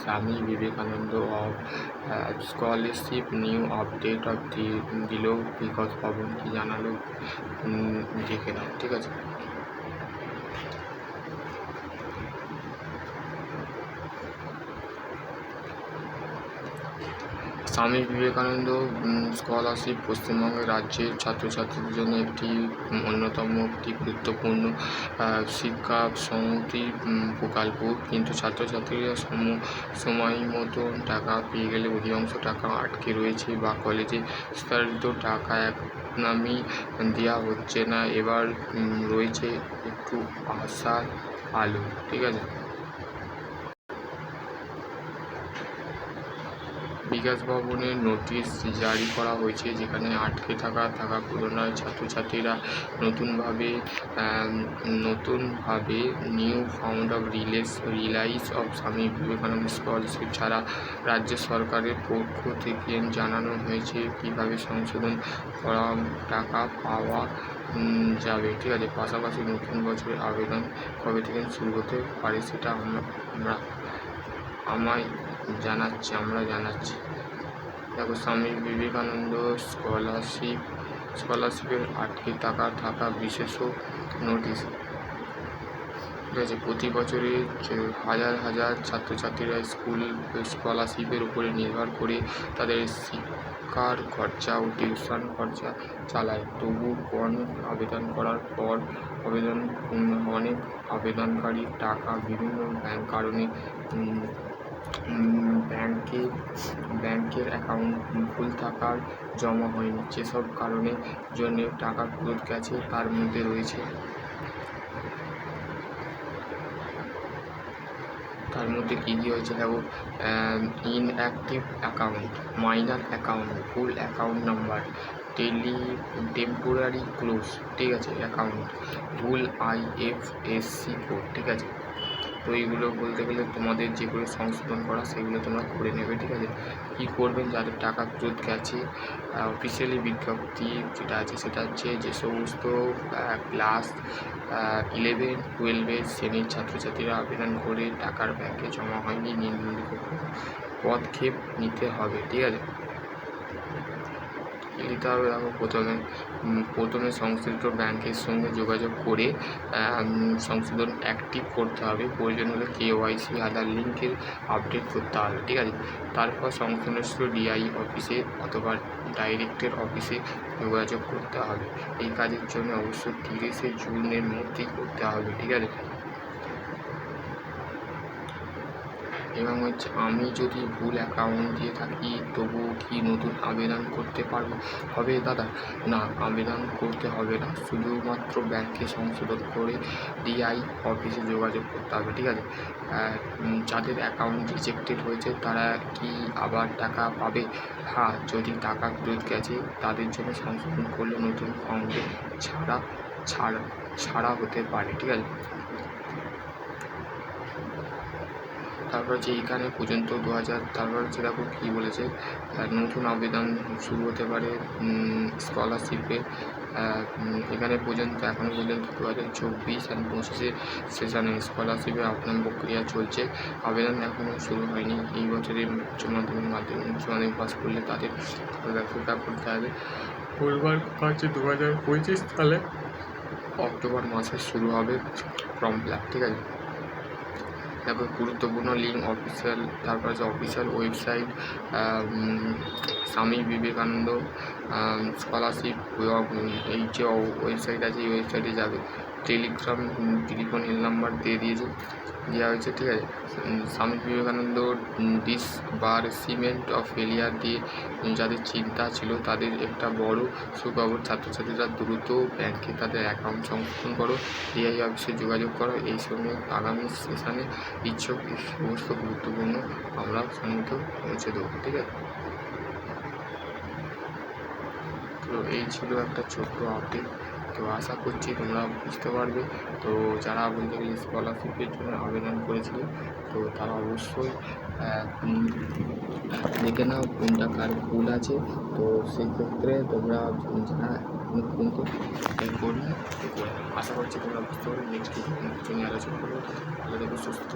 Swami Vivekananda of scholarship new update of the দিল বিকজ ভবন কি জানালো দেখে নাও, ঠিক আছে? স্বামী বিবেকানন্দ স্কলারশিপ পশ্চিমবঙ্গের রাজ্যের ছাত্রছাত্রীদের জন্য একটি অন্যতম একটি গুরুত্বপূর্ণ শিক্ষা সংহতি প্রকল্প। কিন্তু ছাত্রছাত্রীরা সম, সময় মতো টাকা পেয়ে গেলে অধিকাংশ টাকা আটকে রয়েছে বা কলেজে স্তরিত টাকা এক নামই দেওয়া হচ্ছে না। এবার রয়েছে একটু আশার আলো, ঠিক আছে? বিকাশ ভবনের নোটিশ জারি করা হয়েছে, যেখানে আটকে থাকা থাকা পুরোনো ছাত্রছাত্রীরা নতুনভাবে নতুনভাবে new found of release release of Swami Vivekananda scholarship ছাড়া রাজ্য সরকারের পক্ষ থেকে জানানো হয়েছে কীভাবে সংশোধন করা টাকা পাওয়া যাবে। ঠিক আছে, পাশাপাশি নতুন বছরের আবেদন কবে থেকে শুরু হতে পারে সেটা আমরা আমায় জানাচ্ছি, আমরা জানাচ্ছি। দেখো, স্বামী বিবেকানন্দ স্কলারশিপ, স্কলারশিপের আটকে টাকা থাকা বিশেষ নোটিশ। ঠিক আছে, প্রতি বছরে হাজার হাজার ছাত্রছাত্রীরা স্কুল স্কলারশিপের উপরে নির্ভর করে তাদের শিক্ষার খরচা ও টিউশন খরচা চালায়। তবু অনেক আবেদন করার পর আবেদন, অনেক আবেদনকারী টাকা বিভিন্ন ব্যাংক কারণে ব্যাংকে, ব্যাংকের অ্যাকাউন্ট ভুল থাকার জমা হয়নি। যেসব কারণে জন্য টাকা ফেরত গেছে, তার মধ্যে রয়েছে তার মধ্যে কী কী হয়েছে দেখো? ইনঅ্যাক্টিভ অ্যাকাউন্ট মাইনার অ্যাকাউন্ট ভুল অ্যাকাউন্ট নাম্বার টেলি টেম্পোরারি ক্লোজ ঠিক আছে? অ্যাকাউন্ট ভুল আইএফএসসি কোড ঠিক আছে? তো এইগুলো বলতে গেলে তোমাদের যেগুলো সংশোধন করা সেগুলো তোমরা করে নেবে, ঠিক আছে? কী করবেন? যাদের টাকা ফেরত গেছে অফিসিয়ালি বিজ্ঞপ্তি যেটা আছে সেটা হচ্ছে যে সমস্ত ক্লাস ইলেভেন টুয়েলভের শ্রেণির ছাত্রছাত্রীরা আবেদন করে টাকার ব্যাংকে জমা হয়নি, নিম্নলিখিত পদক্ষেপ নিতে হবে, ঠিক আছে? নিতে হবে দেখো প্রথমে প্রথমে সংশ্লিষ্ট ব্যাংকের সঙ্গে যোগাযোগ করে সংশোধন অ্যাক্টিভ করতে হবে। প্রয়োজন হলে কেওয়াইসি আধার লিঙ্কের আপডেট করতে হবে, ঠিক আছে? তারপর সংশ্লিষ্ট ডিআই অফিসে অথবা ডাইরেক্টের অফিসে যোগাযোগ করতে হবে। এই কাজের জন্য অবশ্যই তিরিশে জুনের মধ্যেই করতে হবে, ঠিক আছে? এবং হচ্ছে আমি যদি ভুল অ্যাকাউন্ট দিয়ে থাকি, তবুও কি নতুন আবেদন করতে পারব? হবে দাদা? না, আবেদন করতে হবে না। শুধুমাত্র ব্যাংকে সংশোধন করে ডিআই অফিসে যোগাযোগ করতে হবে, ঠিক আছে? যাদের অ্যাকাউন্ট রিজেক্টেড হয়েছে, তারা কি আবার টাকা পাবে? হ্যাঁ যদি টাকা ফেরত গেছে, তাদের জন্য সংশোধন করলে নতুন অ্যাকাউন্টে ছাড়া ছাড়া ছাড়া হতে পারে, ঠিক আছে? তারপর হচ্ছে এইখানে পর্যন্ত দু হাজার তারপর হচ্ছে দেখো কী বলেছে নতুন আবেদন শুরু হতে পারে স্কলারশিপে এখানে পর্যন্ত এখনও পর্যন্ত দু হাজার চব্বিশ অ্যান্ড পঁচিশে সেশনে স্কলারশিপে আবেদন প্রক্রিয়া চলছে। আবেদন এখনও শুরু হয়নি। এই বছরের উচ্চ মাধ্যমিক মাধ্যমিক উচ্চ মাধ্যমিক পাস করলে তাদের ব্যবসা করতে হবে। পরিবার কাছে দু হাজার পঁচিশ সালে অক্টোবর মাসে শুরু হবে ফর্ম ফিল আপ ঠিক আছে? দেখো গুরুত্বপূর্ণ লিঙ্ক অফিসিয়াল, তারপর আছে অফিসিয়াল ওয়েবসাইট স্বামী বিবেকানন্দ স্কলারশিপ এই যে ওয়েবসাইট আছে, এই ওয়েবসাইটে যাবে। টেলিগ্রাম টেলিফোন হেল নাম্বার দিয়ে দিয়েছে। দেওয়া হয়েছে, ঠিক আছে? Swami Vivekananda disbursement of failure দিয়ে যাদের চিন্তা ছিল তাদের একটা বড় সুখবর, ছাত্রছাত্রীরা দ্রুত ব্যাংকে তাদের অ্যাকাউন্ট সংশোধন করো ডিআই অফিসে যোগাযোগ করো, এই সময় আগামী সেশনে ইচ্ছুক সমস্ত গুরুত্বপূর্ণ আমরা সম্মুখ পৌঁছে দেবো ঠিক আছে? তো এই ছিল একটা ছোট্ট আপডেট তো আশা করছি তোমরা বুঝতে পারবে। তো যারা গেলে স্কলারশিপের জন্য আবেদন করেছিল, তো তারা অবশ্যই দেখে নাও কোনটা কার ভুল আছে। তো সেই ক্ষেত্রে তোমরা যারা করে আশা করছি তোমরা বুঝতে পারবে। নেক্সট নিয়ে আলোচনা করব। সুস্থ